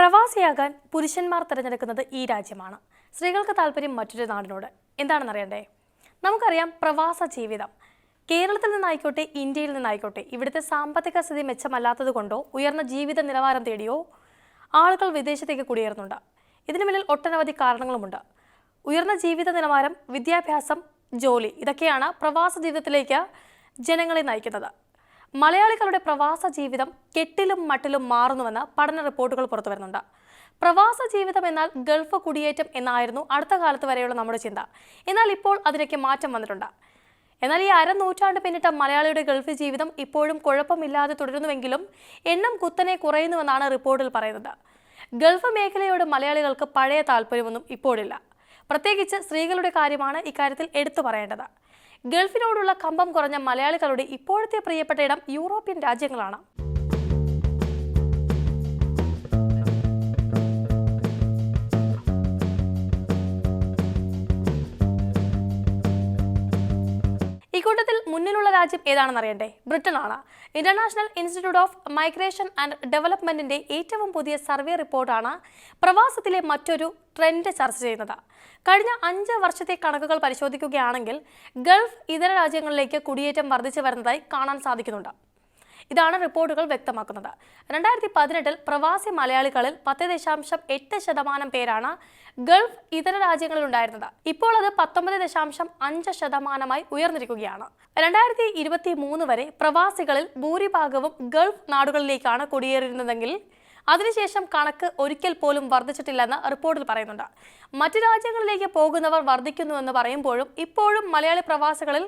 പ്രവാസിയാകാൻ പുരുഷന്മാർ തിരഞ്ഞെടുക്കുന്നത് ഈ രാജ്യമാണ്. സ്ത്രീകൾക്ക് താല്പര്യം മറ്റൊരു നാടിനോട്. എന്താണെന്ന് അറിയണ്ടേ? നമുക്കറിയാം പ്രവാസ ജീവിതം. കേരളത്തിൽ നിന്നായിക്കോട്ടെ ഇന്ത്യയിൽ നിന്നായിക്കോട്ടെ ഇവിടുത്തെ സാമ്പത്തിക സ്ഥിതി മെച്ചമല്ലാത്തത് കൊണ്ടോ ഉയർന്ന ജീവിത നിലവാരം തേടിയോ ആളുകൾ വിദേശത്തേക്ക് കുടിയേറുന്നുണ്ട്. ഇതിനു മുന്നിൽ ഒട്ടനവധി കാരണങ്ങളുമുണ്ട്. ഉയർന്ന ജീവിത നിലവാരം വിദ്യാഭ്യാസം ജോലി ഇതൊക്കെയാണ് പ്രവാസ ജീവിതത്തിലേക്ക് ജനങ്ങളെ നയിക്കുന്നത്. മലയാളികളുടെ പ്രവാസ ജീവിതം കെട്ടിലും മട്ടിലും മാറുന്നുവെന്ന് പഠന റിപ്പോർട്ടുകൾ പുറത്തു വരുന്നുണ്ട്. പ്രവാസ ജീവിതം എന്നാൽ ഗൾഫ് കുടിയേറ്റം എന്നായിരുന്നു അടുത്ത കാലത്ത് വരെയുള്ള നമ്മുടെ ചിന്ത. എന്നാൽ ഇപ്പോൾ അതിനൊക്കെ മാറ്റം വന്നിട്ടുണ്ട്. എന്നാൽ ഈ അരനൂറ്റാണ്ട് പിന്നിട്ട മലയാളിയുടെ ഗൾഫ് ജീവിതം ഇപ്പോഴും കുഴപ്പമില്ലാതെ തുടരുന്നുവെങ്കിലും എണ്ണം കുത്തനെ കുറയുന്നുവെന്നാണ് റിപ്പോർട്ടിൽ പറയുന്നത്. ഗൾഫ് മേഖലയോട് മലയാളികൾക്ക് പഴയ താല്പര്യമൊന്നും ഇപ്പോഴില്ല. പ്രത്യേകിച്ച് സ്ത്രീകളുടെ കാര്യമാണ് ഇക്കാര്യത്തിൽ എടുത്തു പറയേണ്ടത്. ഗൾഫിനോടുള്ള കമ്പം കുറഞ്ഞ മലയാളികളുടെ ഇപ്പോഴത്തെ പ്രിയപ്പെട്ട ഇടം യൂറോപ്യൻ രാജ്യങ്ങളാണ്. ഇക്കൂട്ടത്തിൽ മുന്നിലുള്ള രാജ്യം ഏതാണെന്ന് അറിയണ്ടേ? ബ്രിട്ടൻ ആണ് International Institute of Migration and ഡെവലപ്മെന്റിന്റെ ഏറ്റവും പുതിയ സർവേ റിപ്പോർട്ടാണ് പ്രവാസത്തിലെ മറ്റൊരു ട്രെൻഡ് ചർച്ച ചെയ്യുന്നത്. കഴിഞ്ഞ അഞ്ച് വർഷത്തെ കണക്കുകൾ പരിശോധിക്കുകയാണെങ്കിൽ ഗൾഫ് ഇതര രാജ്യങ്ങളിലേക്ക് കുടിയേറ്റം വർദ്ധിച്ചു വരുന്നതായി കാണാൻ സാധിക്കുന്നുണ്ട്. ഇതാണ് റിപ്പോർട്ടുകൾ വ്യക്തമാക്കുന്നത്. രണ്ടായിരത്തി പതിനെട്ടിൽ പ്രവാസി മലയാളികളിൽ പത്ത് ദശാംശം എട്ട് ശതമാനം പേരാണ് ഗൾഫ് ഇതര രാജ്യങ്ങളിൽ ഉണ്ടായിരുന്നത്. ഇപ്പോൾ അത് പത്തൊമ്പത് ദശാംശം അഞ്ച് ശതമാനമായി ഉയർന്നിരിക്കുകയാണ്. രണ്ടായിരത്തി ഇരുപത്തി മൂന്ന് വരെ പ്രവാസികളിൽ ഭൂരിഭാഗവും ഗൾഫ് നാടുകളിലേക്കാണ് കുടിയേറിയിരുന്നതെങ്കിൽ അതിനുശേഷം കണക്ക് ഒരിക്കൽ പോലും വർദ്ധിച്ചിട്ടില്ലെന്ന് റിപ്പോർട്ടിൽ പറയുന്നുണ്ട്. മറ്റു രാജ്യങ്ങളിലേക്ക് പോകുന്നവർ വർദ്ധിക്കുന്നുവെന്ന് പറയുമ്പോഴും ഇപ്പോഴും മലയാളി പ്രവാസികളിൽ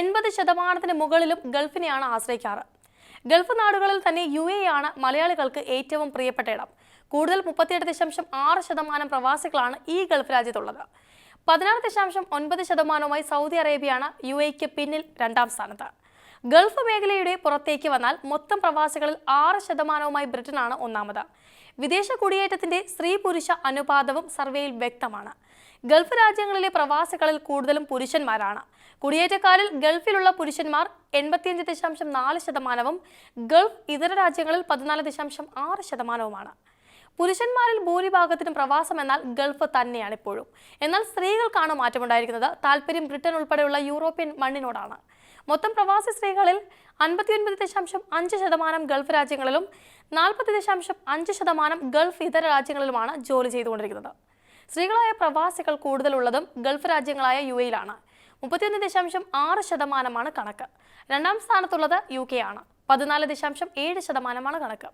എൺപത് ശതമാനത്തിന് മുകളിലും ഗൾഫിനെയാണ് ആശ്രയിക്കാറ്. ഗൾഫ് നാടുകളിൽ തന്നെ യു എ ആണ് മലയാളികൾക്ക് ഏറ്റവും പ്രിയപ്പെട്ട ഇടം. കൂടുതൽ മുപ്പത്തിയെട്ട് ദശാംശം ആറ് ശതമാനം പ്രവാസികളാണ് ഈ ഗൾഫ് രാജ്യത്തുള്ളത്. പതിനാറ് ദശാംശം ഒൻപത് ശതമാനവുമായി സൗദി അറേബ്യയാണ് യു എക്ക് പിന്നിൽ രണ്ടാം സ്ഥാനത്ത്. ഗൾഫ് മേഖലയുടെ പുറത്തേക്ക് വന്നാൽ മൊത്തം പ്രവാസികളിൽ ആറ് ശതമാനവുമായി ബ്രിട്ടനാണ് ഒന്നാമത്. വിദേശ കുടിയേറ്റത്തിന്റെ സ്ത്രീ പുരുഷ അനുപാതവും സർവേയിൽ വ്യക്തമാണ്. ഗൾഫ് രാജ്യങ്ങളിലെ പ്രവാസികളിൽ കൂടുതലും പുരുഷന്മാരാണ്. കുടിയേറ്റക്കാരിൽ ഗൾഫിലുള്ള പുരുഷന്മാർ എൺപത്തിയഞ്ച് ദശാംശം നാല് ശതമാനവും ഗൾഫ് ഇതര രാജ്യങ്ങളിൽ പതിനാല് ദശാംശം ആറ് ശതമാനവുമാണ്. പുരുഷന്മാരിൽ ഭൂരിഭാഗത്തിനും പ്രവാസം എന്നാൽ ഗൾഫ് തന്നെയാണ് ഇപ്പോഴും. എന്നാൽ സ്ത്രീകൾക്കാണ് മാറ്റമുണ്ടായിരിക്കുന്നത്. താല്പര്യം ബ്രിട്ടൻ ഉൾപ്പെടെയുള്ള യൂറോപ്യൻ മണ്ണിനോടാണ്. മൊത്തം പ്രവാസി സ്ത്രീകളിൽ അൻപത്തിയൊൻപത് ദശാംശം അഞ്ച് ശതമാനം ഗൾഫ് രാജ്യങ്ങളിലും നാൽപ്പത് ദശാംശം അഞ്ച് ശതമാനം ഗൾഫ് ഇതര രാജ്യങ്ങളിലുമാണ് ജോലി ചെയ്തുകൊണ്ടിരിക്കുന്നത്. സ്ത്രീകളായ പ്രവാസികൾ കൂടുതലുള്ളതും ഗൾഫ് രാജ്യങ്ങളായ യു എയിലാണ്. മുപ്പത്തിയൊന്ന് ദശാംശം ആറ് ശതമാനമാണ് കണക്ക്. രണ്ടാം സ്ഥാനത്തുള്ളത് യു കെ ആണ് പതിനാല് ദശാംശം ഏഴ് ശതമാനമാണ് കണക്ക്.